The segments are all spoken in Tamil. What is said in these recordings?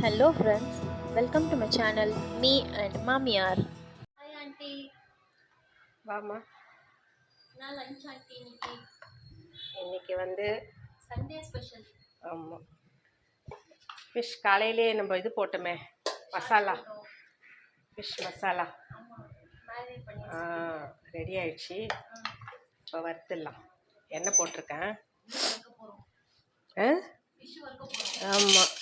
Hello friends, welcome to my channel Me and Mamiar. Hi aunty வாமா நான் லஞ்ச் ஆண்டி இன்னைக்கு. இன்னைக்கு வந்து சண்டே ஸ்பெஷல் ஆமாம் ஃபிஷ் காலையிலே நம்ம இது போட்டோமே மசாலா. ஃபிஷ் மசாலா. ஆமாம் மேரினேட் பண்ணி ரெடி ஆயிடுச்சு. இப்போ வறுத்துடலாம். எண்ணெய் போட்டிருக்கேன். ஆமாம்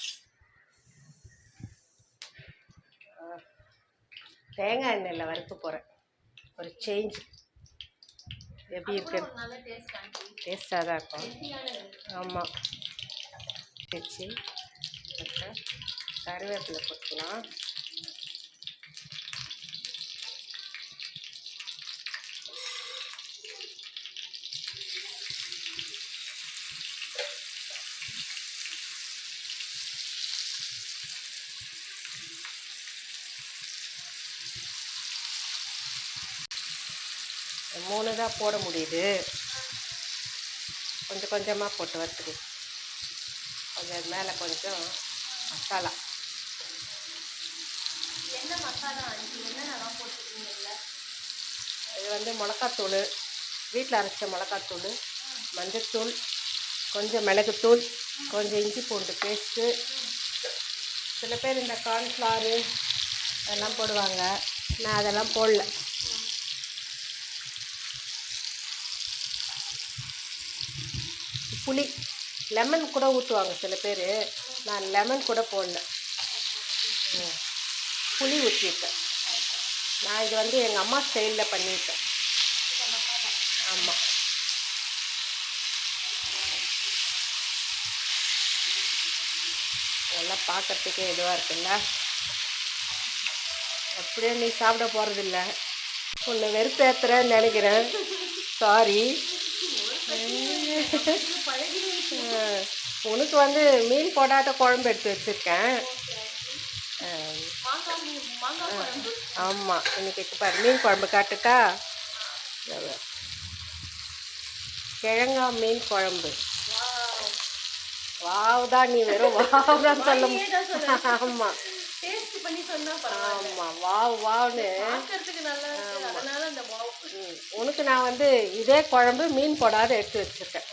தேங்காய் எண்ணெயில் வறுக்க போகிறேன் ஒரு சேஞ்ச் எப்படி இருக்கு? டேஸ்ட்டாக தான் இருக்கும். ஆமாம் வச்சு கருவேப்பிலை போட்டுக்கலாம். மூணு தான் போட முடியுது. கொஞ்சம் கொஞ்சமாக போட்டு வறுத்துக்கு. கொஞ்சம் அது மேலே கொஞ்சம் மசாலா. என்ன மசாலா என்னென்னலாம் போட்டுருக்கீங்கல்ல? இது வந்து மிளகாத்தூள். வீட்டில் அரைச்ச மிளகாத்தூள் மஞ்சத்தூள் கொஞ்சம் மிளகுத்தூள் கொஞ்சம் இஞ்சி பூண்டு பேஸ்ட்டு. சில பேர் இந்த கார்ன்ஃப்ளவரு அதெல்லாம் போடுவாங்க. நான் அதெல்லாம் போடல. புளி. லெமன் கூட ஊற்றுவாங்க சில பேர். நான் லெமன் கூட போடல. புளி ஊற்றிருக்கேன் நான் இது வந்து எங்கள் அம்மா ஸ்டைலில் பண்ணியிருக்கேன் ஆமாம் நல்லா பார்க்கறதுக்கே இதுவாக இருக்குல்ல? அப்படியே நீ சாப்பிட போகிறதில்ல உன்னை வெறுப்பேற்றுறேன்னு நினைக்கிறேன். சாரி உனக்கு வந்து மீன் போடாத குழம்பு எடுத்து வச்சுருக்கேன். ஆமாம் இன்னைக்கு பாரு மீன் குழம்பு காட்டுட்டா கிழங்கா மீன் குழம்பு. வாவ் தான் நீ வெறும் வாவ் தான் சொல்ல ஆமாம் டேஸ்ட் பண்ணி சொன்னா பரவாயில்ல. ஆமாம் வாவ் வாவ்னு உனக்கு நான் வந்து இதே குழம்பு மீன் போடாத எடுத்து வச்சுருக்கேன்.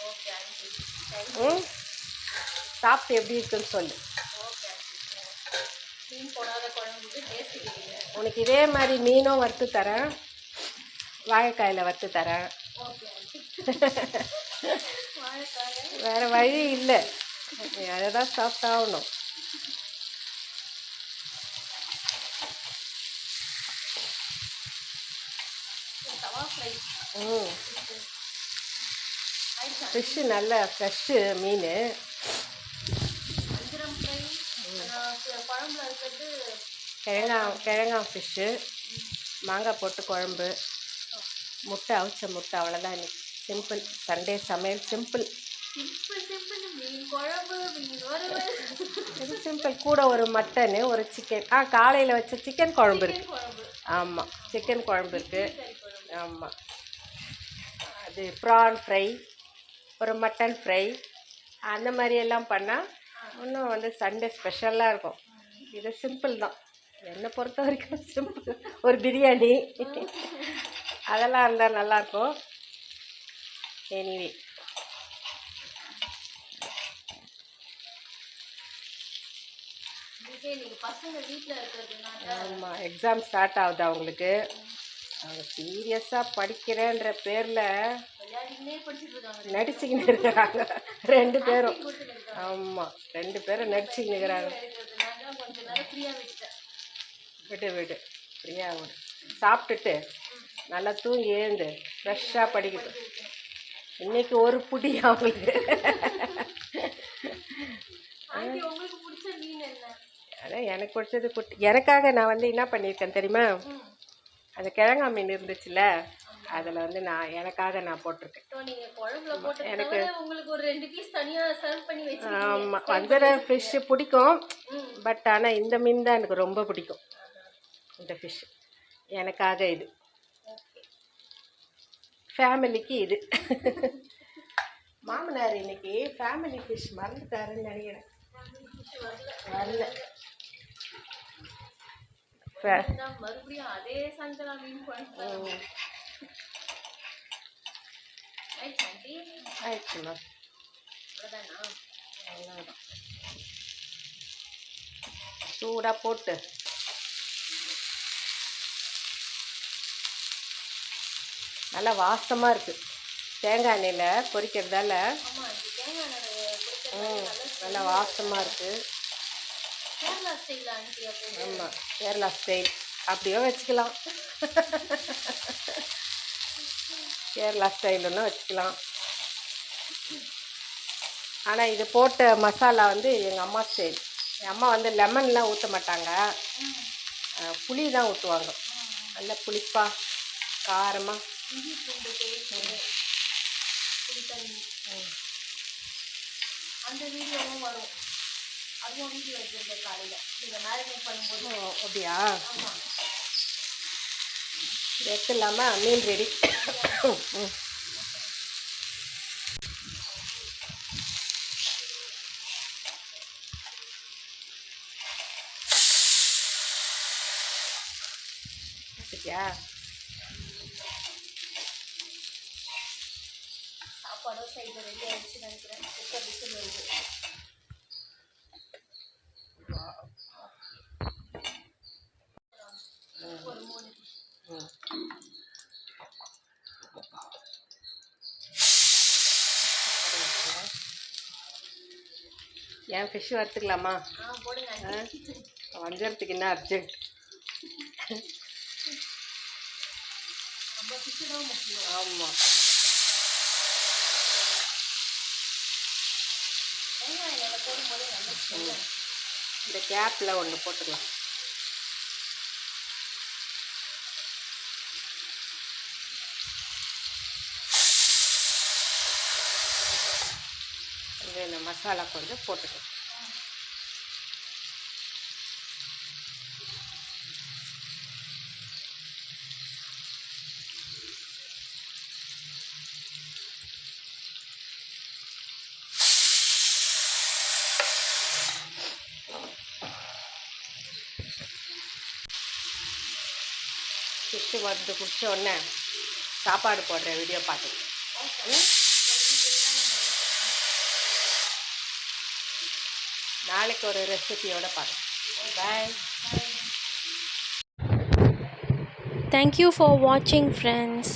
ம்? சாப்பிட்டு எப்படி இருக்குன்னு சொல்லு. உனக்கு இதே மாதிரி மீனும் வறுத்து தரேன். வாழைக்காயில் வறுத்து தரேன். வேறு வழி இல்லை. அதை தான் சாப்பிட்டாகணும். ம். ஃபிஷ்ஷு நல்ல ஃப்ரெஷ்ஷு மீன். கிழங்கா கிழங்கா ஃபிஷ்ஷு மாங்காய் போட்டு குழம்பு. முட்டை அவிச்ச முட்டை அவ்வளோதான் இன்னைக்கு சிம்பிள் சண்டே சமையல் சிம்பிள் இது சிம்பிள் கூட ஒரு மட்டனு ஒரு சிக்கன் ஆ காலையில் வச்ச சிக்கன் குழம்பு இருக்குது ஆமாம் சிக்கன் குழம்பு இருக்குது ஆமாம் அது ப்ரான் ஃப்ரை ஒரு மட்டன் ஃப்ரை அந்த மாதிரி எல்லாம் பண்ணால் இன்னும் வந்து சண்டே ஸ்பெஷலாக இருக்கும். இது சிம்பிள் தான். என்னை பொறுத்த வரைக்கும் சிம்பிள் ஒரு பிரியாணி. அதெல்லாம் இருந்தால் நல்லாயிருக்கும் எனிவே ஆமாம் எக்ஸாம் ஸ்டார்ட் ஆகுது அவங்களுக்கு. அவங்க சீரியஸாக படிக்கிறேன்ற பேரில் நடிச்சுக்கின்னு இருக்கிறாங்க. ரெண்டு பேரும். ஆமாம் ரெண்டு பேரும் நடிச்சுக்கின்னு இருக்கிறாங்க. விடு விடு. ஃப்ரீயாக விடு. சாப்பிட்டுட்டு நல்லா தூங்கி எழுந்து ஃப்ரெஷ்ஷாக படிக்கட்டும். இன்னைக்கு ஒரு புடி அவங்களுக்கு. அதான் எனக்கு பிடிச்சது குட்டி. எனக்காக நான் வந்து என்ன பண்ணியிருக்கேன் தெரியுமா. அந்த கிழங்கா மீன் இருந்துச்சுல்ல அதில் வந்து நான் எனக்காக நான் போட்டிருக்கேன். எனக்கு- உங்களுக்கு ஒரு ரெண்டு பீஸ் தனியா சர்வ் பண்ணி வச்சு ஆமாம் வஞ்சர ஃபிஷ்ஷு பிடிக்கும். பட் ஆனால் இந்த மீன் தான் எனக்கு ரொம்ப பிடிக்கும். இந்த ஃபிஷ் எனக்காக இது. ஃபேமிலிக்கு இது. மாமனார் இன்னைக்கு ஃபேமிலி ஃபிஷ் மறந்துட்டாருன்னு நினைக்கிறேன். வரல. மறுபடியும் அதே சங்கரா மீன் குழம்பு ஆயிடுச்சுமா சூடாக போட்டு. நல்லா வாசமாக இருக்குது தேங்காய் எண்ணெயில் பொரிக்கிறதால. நல்லா வாசமாக இருக்குது கேரளா ஆமாம் கேரளா ஸ்டைல் அப்படியோ வச்சுக்கலாம். கேரளா ஸ்டைலுன்னா வச்சுக்கலாம். ஆனால் இது போட்ட மசாலா வந்து எங்கள் அம்மா ஸ்டைல் என் அம்மா வந்து லெமன்லாம் ஊற்ற மாட்டாங்க. புளி தான் ஊற்றுவாங்க நல்ல புளிப்பாக காரமாக அந்த வீடியோவும் வரும். அதுவும் காலையில். நீங்கள் மேரினேட் பண்ணும்போது அப்படியா? இது எடுத்துடலாமா? மீன் ரெடி. வச்சுட்டியா சாப்பாடும் சைடு ரெடி ஆயிடுச்சு நினைக்கிறேன். குக்கர் விசில் வருது. ஏன் ஃபிஷ் வறுத்துக்கலாமா? வஞ்சரத்துக்கு என்ன அர்ஜென்ட் ஆமாம் இந்த கேப்பில் ஒன்று போட்டுக்கலாம். இது இந்த மசாலா கொஞ்சம் போட்டுக்கலாம் ஃபிஷ்ஷு வந்து குடிச்ச உடனே சாப்பாடு போடுற வீடியோ பார்த்து நாளைக்கு ஒரு ரெசிபியோட பார்க்கலாம் பாய் தேங்க்யூ ஃபார் வாட்சிங் ஃப்ரெண்ட்ஸ்